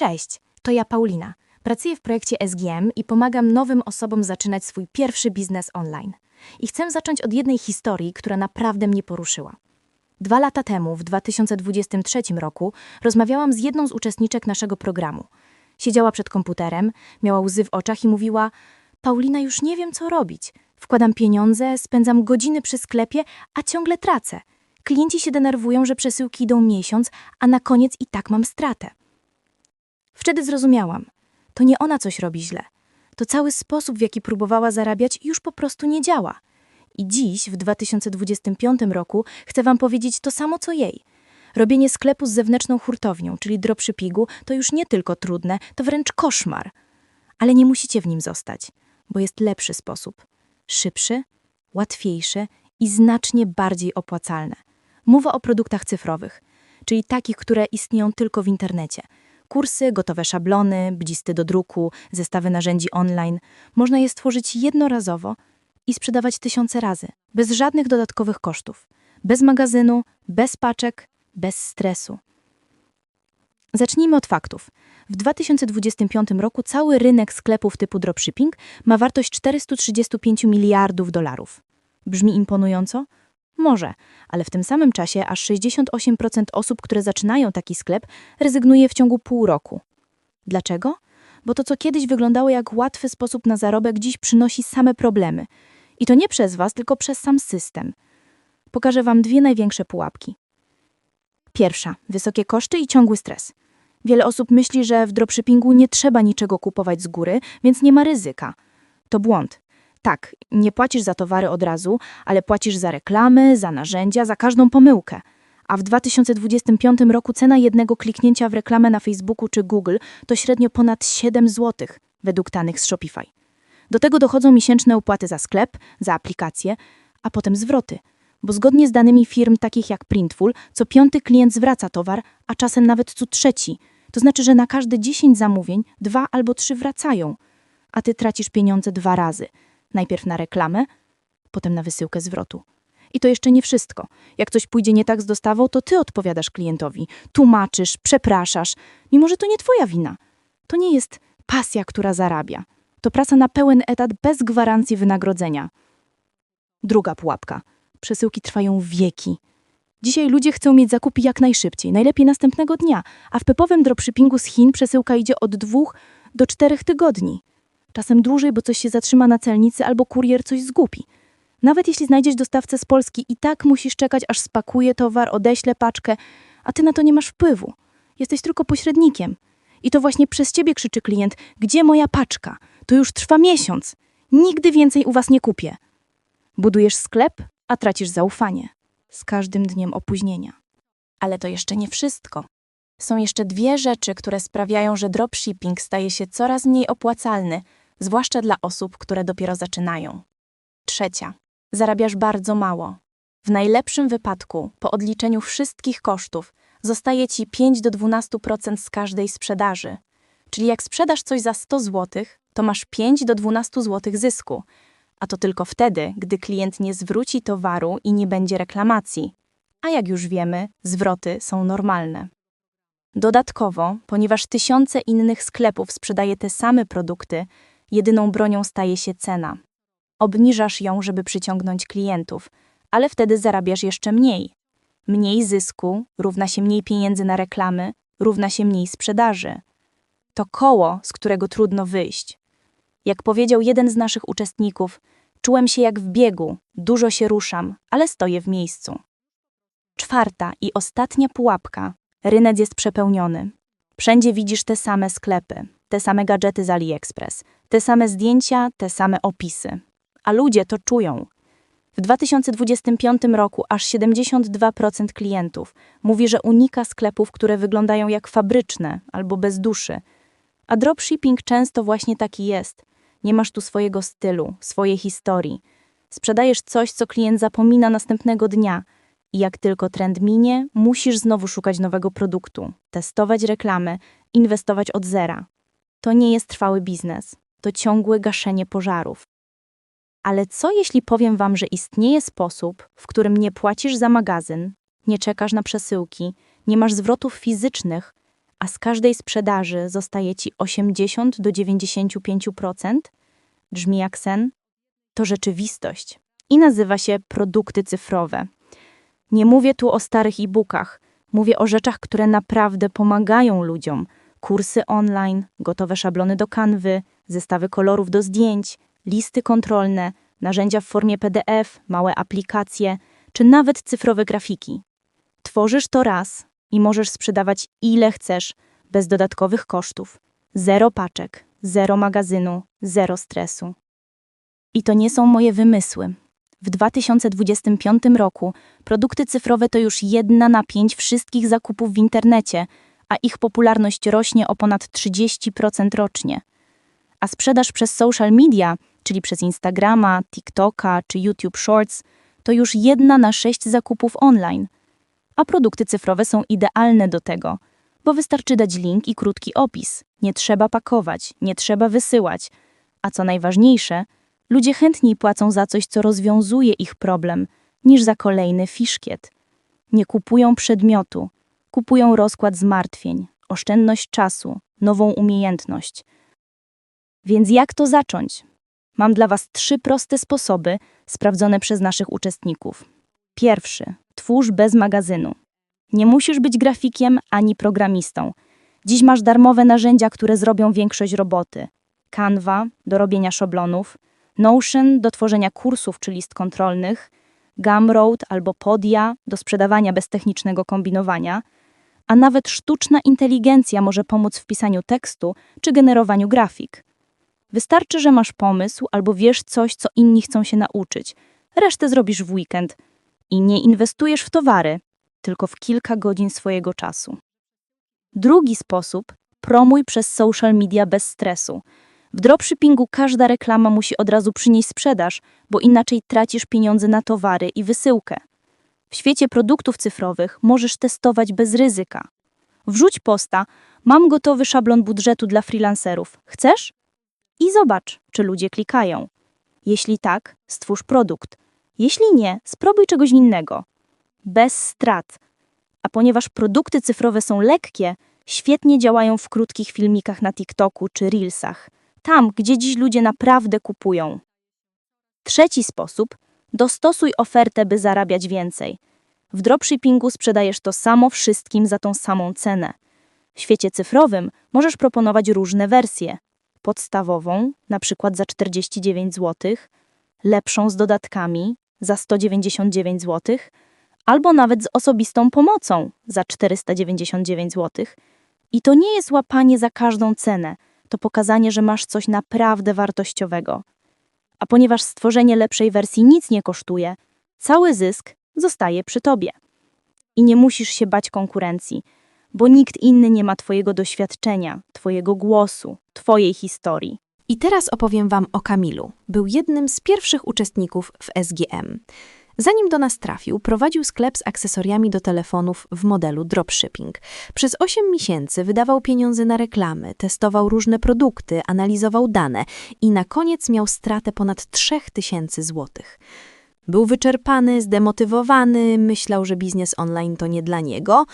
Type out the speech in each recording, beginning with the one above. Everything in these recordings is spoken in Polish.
Cześć, to ja Paulina. Pracuję w projekcie SGM i pomagam nowym osobom zaczynać swój pierwszy biznes online. I chcę zacząć od jednej historii, która naprawdę mnie poruszyła. Dwa lata temu, w 2023 roku, rozmawiałam z jedną z uczestniczek naszego programu. Siedziała przed komputerem, miała łzy w oczach i mówiła: Paulina, już nie wiem, co robić. Wkładam pieniądze, spędzam godziny przy sklepie, a ciągle tracę. Klienci się denerwują, że przesyłki idą miesiąc, a na koniec i tak mam stratę. Wtedy zrozumiałam. To nie ona coś robi źle. To cały sposób, w jaki próbowała zarabiać, już po prostu nie działa. I dziś, w 2025 roku, chcę Wam powiedzieć to samo co jej. Robienie sklepu z zewnętrzną hurtownią, czyli dropshippingu, to już nie tylko trudne, to wręcz koszmar. Ale nie musicie w nim zostać, bo jest lepszy sposób. Szybszy, łatwiejszy i znacznie bardziej opłacalny. Mowa o produktach cyfrowych, czyli takich, które istnieją tylko w internecie. Kursy, gotowe szablony, blisty do druku, zestawy narzędzi online. Można je stworzyć jednorazowo i sprzedawać tysiące razy, bez żadnych dodatkowych kosztów. Bez magazynu, bez paczek, bez stresu. Zacznijmy od faktów. W 2025 roku cały rynek sklepów typu dropshipping ma wartość 435 miliardów dolarów. Brzmi imponująco? Może, ale w tym samym czasie aż 68% osób, które zaczynają taki sklep, rezygnuje w ciągu pół roku. Dlaczego? Bo to, co kiedyś wyglądało jak łatwy sposób na zarobek, dziś przynosi same problemy. I to nie przez Was, tylko przez sam system. Pokażę Wam dwie największe pułapki. Pierwsza wysokie koszty i ciągły stres. Wiele osób myśli, że w dropshippingu nie trzeba niczego kupować z góry, więc nie ma ryzyka. To błąd. Tak, nie płacisz za towary od razu, ale płacisz za reklamy, za narzędzia, za każdą pomyłkę. A w 2025 roku cena jednego kliknięcia w reklamę na Facebooku czy Google to średnio ponad 7 zł, według danych z Shopify. Do tego dochodzą miesięczne opłaty za sklep, za aplikacje, a potem zwroty. Bo zgodnie z danymi firm takich jak Printful, co piąty klient zwraca towar, a czasem nawet co trzeci. To znaczy, że na każde 10 zamówień dwa albo trzy wracają. A ty tracisz pieniądze dwa razy. Najpierw na reklamę, potem na wysyłkę zwrotu. I to jeszcze nie wszystko. Jak coś pójdzie nie tak z dostawą, to ty odpowiadasz klientowi, tłumaczysz, przepraszasz, mimo że to nie twoja wina. To nie jest pasja, która zarabia. To praca na pełen etat bez gwarancji wynagrodzenia. Druga pułapka. Przesyłki trwają wieki. Dzisiaj ludzie chcą mieć zakupy jak najszybciej, najlepiej następnego dnia, a w pepowym dropshippingu z Chin przesyłka idzie od dwóch do czterech tygodni. Czasem dłużej, bo coś się zatrzyma na celnicy albo kurier coś zgubi. Nawet jeśli znajdziesz dostawcę z Polski, i tak musisz czekać, aż spakuje towar, odeśle paczkę, a ty na to nie masz wpływu. Jesteś tylko pośrednikiem. I to właśnie przez ciebie krzyczy klient: Gdzie moja paczka? To już trwa miesiąc. Nigdy więcej u was nie kupię. Budujesz sklep, a tracisz zaufanie. Z każdym dniem opóźnienia. Ale to jeszcze nie wszystko. Są jeszcze dwie rzeczy, które sprawiają, że dropshipping staje się coraz mniej opłacalny, zwłaszcza dla osób, które dopiero zaczynają. Trzecia. Zarabiasz bardzo mało. W najlepszym wypadku, po odliczeniu wszystkich kosztów, zostaje ci 5 do 12% z każdej sprzedaży. Czyli jak sprzedasz coś za 100 zł, to masz 5 do 12 zł zysku, a to tylko wtedy, gdy klient nie zwróci towaru i nie będzie reklamacji. A jak już wiemy, zwroty są normalne. Dodatkowo, ponieważ tysiące innych sklepów sprzedaje te same produkty, jedyną bronią staje się cena. Obniżasz ją, żeby przyciągnąć klientów, ale wtedy zarabiasz jeszcze mniej. Mniej zysku równa się mniej pieniędzy na reklamy, równa się mniej sprzedaży. To koło, z którego trudno wyjść. Jak powiedział jeden z naszych uczestników, czułem się jak w biegu, dużo się ruszam, ale stoję w miejscu. Czwarta i ostatnia pułapka. Rynek jest przepełniony. Wszędzie widzisz te same sklepy, te same gadżety z AliExpress, te same zdjęcia, te same opisy. A ludzie to czują. W 2025 roku aż 72% klientów mówi, że unika sklepów, które wyglądają jak fabryczne albo bez duszy. A dropshipping często właśnie taki jest. Nie masz tu swojego stylu, swojej historii. Sprzedajesz coś, co klient zapomina następnego dnia. I jak tylko trend minie, musisz znowu szukać nowego produktu, testować reklamy, inwestować od zera. To nie jest trwały biznes, to ciągłe gaszenie pożarów. Ale co jeśli powiem Wam, że istnieje sposób, w którym nie płacisz za magazyn, nie czekasz na przesyłki, nie masz zwrotów fizycznych, a z każdej sprzedaży zostaje ci 80 do 95%, brzmi jak sen, to rzeczywistość i nazywa się produkty cyfrowe. Nie mówię tu o starych e-bookach, mówię o rzeczach, które naprawdę pomagają ludziom. Kursy online, gotowe szablony do kanwy, zestawy kolorów do zdjęć, listy kontrolne, narzędzia w formie PDF, małe aplikacje, czy nawet cyfrowe grafiki. Tworzysz to raz i możesz sprzedawać ile chcesz, bez dodatkowych kosztów. Zero paczek, zero magazynu, zero stresu. I to nie są moje wymysły. W 2025 roku produkty cyfrowe to już jedna na pięć wszystkich zakupów w internecie, a ich popularność rośnie o ponad 30% rocznie. A sprzedaż przez social media, czyli przez Instagrama, TikToka czy YouTube Shorts, to już jedna na sześć zakupów online. A produkty cyfrowe są idealne do tego, bo wystarczy dać link i krótki opis. Nie trzeba pakować, nie trzeba wysyłać. A co najważniejsze, ludzie chętniej płacą za coś, co rozwiązuje ich problem, niż za kolejny fiszkiet. Nie kupują przedmiotu, kupują rozkład zmartwień, oszczędność czasu, nową umiejętność. Więc jak to zacząć? Mam dla Was trzy proste sposoby, sprawdzone przez naszych uczestników. Pierwszy. Twórz bez magazynu. Nie musisz być grafikiem ani programistą. Dziś masz darmowe narzędzia, które zrobią większość roboty. Canva do robienia szablonów, Notion do tworzenia kursów czy list kontrolnych, Gumroad albo Podia do sprzedawania bez technicznego kombinowania, a nawet sztuczna inteligencja może pomóc w pisaniu tekstu czy generowaniu grafik. Wystarczy, że masz pomysł albo wiesz coś, co inni chcą się nauczyć. Resztę zrobisz w weekend i nie inwestujesz w towary, tylko w kilka godzin swojego czasu. Drugi sposób promuj przez social media bez stresu. W dropshippingu każda reklama musi od razu przynieść sprzedaż, bo inaczej tracisz pieniądze na towary i wysyłkę. W świecie produktów cyfrowych możesz testować bez ryzyka. Wrzuć posta, mam gotowy szablon budżetu dla freelancerów. Chcesz? I zobacz, czy ludzie klikają. Jeśli tak, stwórz produkt. Jeśli nie, spróbuj czegoś innego. Bez strat. A ponieważ produkty cyfrowe są lekkie, świetnie działają w krótkich filmikach na TikToku czy Reelsach. Tam, gdzie dziś ludzie naprawdę kupują. Trzeci sposób dostosuj ofertę, by zarabiać więcej. W dropshippingu sprzedajesz to samo wszystkim za tą samą cenę. W świecie cyfrowym możesz proponować różne wersje. Podstawową, na przykład za 49 zł, lepszą z dodatkami za 199 zł, albo nawet z osobistą pomocą za 499 zł. I to nie jest łapanie za każdą cenę, to pokazanie, że masz coś naprawdę wartościowego. A ponieważ stworzenie lepszej wersji nic nie kosztuje, cały zysk zostaje przy tobie. I nie musisz się bać konkurencji, bo nikt inny nie ma twojego doświadczenia, twojego głosu, twojej historii. I teraz opowiem Wam o Kamilu. Był jednym z pierwszych uczestników w SGM. Zanim do nas trafił, prowadził sklep z akcesoriami do telefonów w modelu dropshipping. Przez 8 miesięcy wydawał pieniądze na reklamy, testował różne produkty, analizował dane i na koniec miał stratę ponad 3000 złotych. Był wyczerpany, zdemotywowany, myślał, że biznes online to nie dla niego,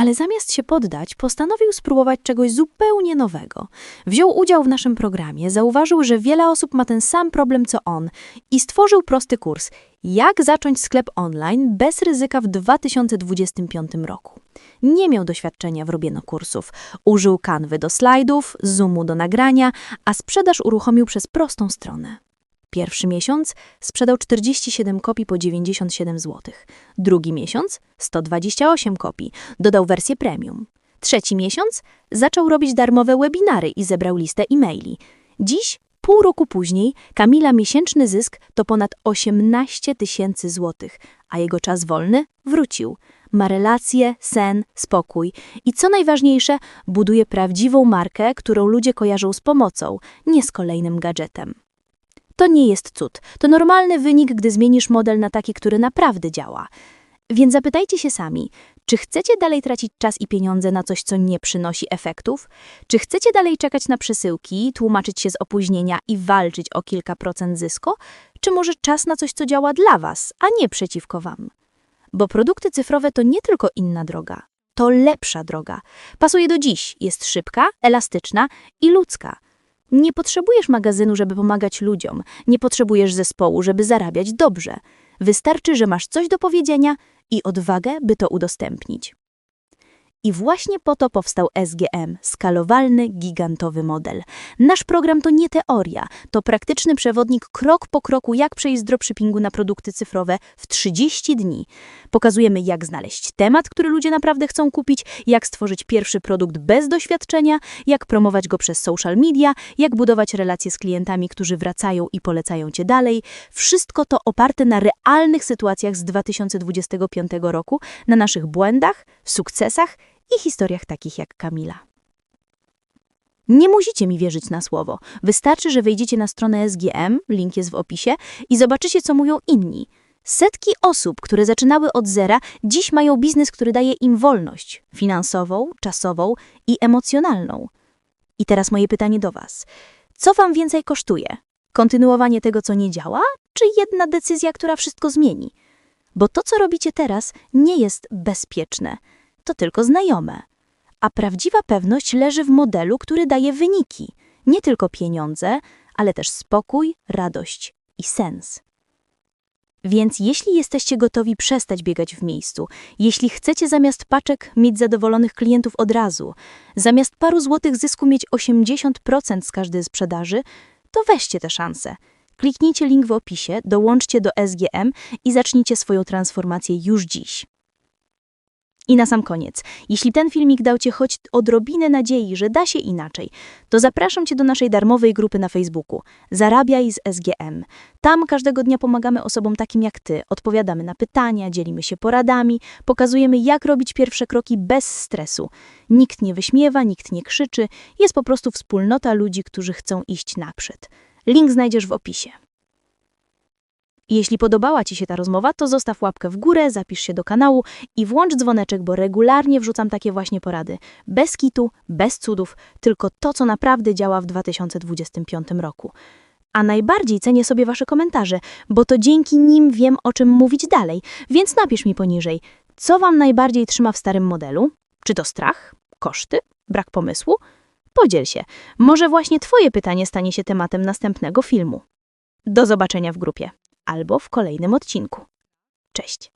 ale zamiast się poddać, postanowił spróbować czegoś zupełnie nowego. Wziął udział w naszym programie, zauważył, że wiele osób ma ten sam problem co on i stworzył prosty kurs Jak zacząć sklep online bez ryzyka w 2025 roku. Nie miał doświadczenia w robieniu kursów. Użył kanwy do slajdów, Zoomu do nagrania, a sprzedaż uruchomił przez prostą stronę. Pierwszy miesiąc sprzedał 47 kopii po 97 zł. Drugi miesiąc 128 kopii, dodał wersję premium. Trzeci miesiąc zaczął robić darmowe webinary i zebrał listę e-maili. Dziś, pół roku później, Kamila miesięczny zysk to ponad 18 tysięcy złotych, a jego czas wolny wrócił. Ma relacje, sen, spokój i co najważniejsze, buduje prawdziwą markę, którą ludzie kojarzą z pomocą, nie z kolejnym gadżetem. To nie jest cud. To normalny wynik, gdy zmienisz model na taki, który naprawdę działa. Więc zapytajcie się sami, czy chcecie dalej tracić czas i pieniądze na coś, co nie przynosi efektów? Czy chcecie dalej czekać na przesyłki, tłumaczyć się z opóźnienia i walczyć o kilka procent zysku? Czy może czas na coś, co działa dla Was, a nie przeciwko Wam? Bo produkty cyfrowe to nie tylko inna droga, To lepsza droga. Pasuje do dziś, jest szybka, elastyczna i ludzka. Nie potrzebujesz magazynu, żeby pomagać ludziom, nie potrzebujesz zespołu, żeby zarabiać dobrze. Wystarczy, że masz coś do powiedzenia i odwagę, by to udostępnić. I właśnie po to powstał SGM, skalowalny, gigantowy model. Nasz program to nie teoria, to praktyczny przewodnik krok po kroku, jak przejść z dropshippingu na produkty cyfrowe w 30 dni. Pokazujemy, jak znaleźć temat, który ludzie naprawdę chcą kupić, jak stworzyć pierwszy produkt bez doświadczenia, jak promować go przez social media, jak budować relacje z klientami, którzy wracają i polecają Cię dalej. Wszystko to oparte na realnych sytuacjach z 2025 roku, na naszych błędach, sukcesach i historiach takich jak Kamila. Nie musicie mi wierzyć na słowo. Wystarczy, że wejdziecie na stronę SGM, link jest w opisie, i zobaczycie, co mówią inni. Setki osób, które zaczynały od zera, dziś mają biznes, który daje im wolność finansową, czasową i emocjonalną. I teraz moje pytanie do Was. Co Wam więcej kosztuje? Kontynuowanie tego, co nie działa, czy jedna decyzja, która wszystko zmieni? Bo to, co robicie teraz, nie jest bezpieczne. To tylko znajome. A prawdziwa pewność leży w modelu, który daje wyniki. Nie tylko pieniądze, ale też spokój, radość i sens. Więc jeśli jesteście gotowi przestać biegać w miejscu, jeśli chcecie zamiast paczek mieć zadowolonych klientów od razu, zamiast paru złotych zysku mieć 80% z każdej sprzedaży, to weźcie tę szansę. Kliknijcie link w opisie, dołączcie do SGM i zacznijcie swoją transformację już dziś. I na sam koniec, jeśli ten filmik dał Cię choć odrobinę nadziei, że da się inaczej, to zapraszam Cię do naszej darmowej grupy na Facebooku Zarabiaj z SGM. Tam każdego dnia pomagamy osobom takim jak Ty, odpowiadamy na pytania, dzielimy się poradami, pokazujemy jak robić pierwsze kroki bez stresu. Nikt nie wyśmiewa, nikt nie krzyczy, jest po prostu wspólnota ludzi, którzy chcą iść naprzód. Link znajdziesz w opisie. Jeśli podobała Ci się ta rozmowa, to zostaw łapkę w górę, zapisz się do kanału i włącz dzwoneczek, bo regularnie wrzucam takie właśnie porady. Bez kitu, bez cudów, tylko to, co naprawdę działa w 2025 roku. A najbardziej cenię sobie Wasze komentarze, bo to dzięki nim wiem, o czym mówić dalej, więc napisz mi poniżej, co Wam najbardziej trzyma w starym modelu? Czy to strach, koszty, brak pomysłu? Podziel się. Może właśnie Twoje pytanie stanie się tematem następnego filmu. Do zobaczenia w grupie albo w kolejnym odcinku. Cześć!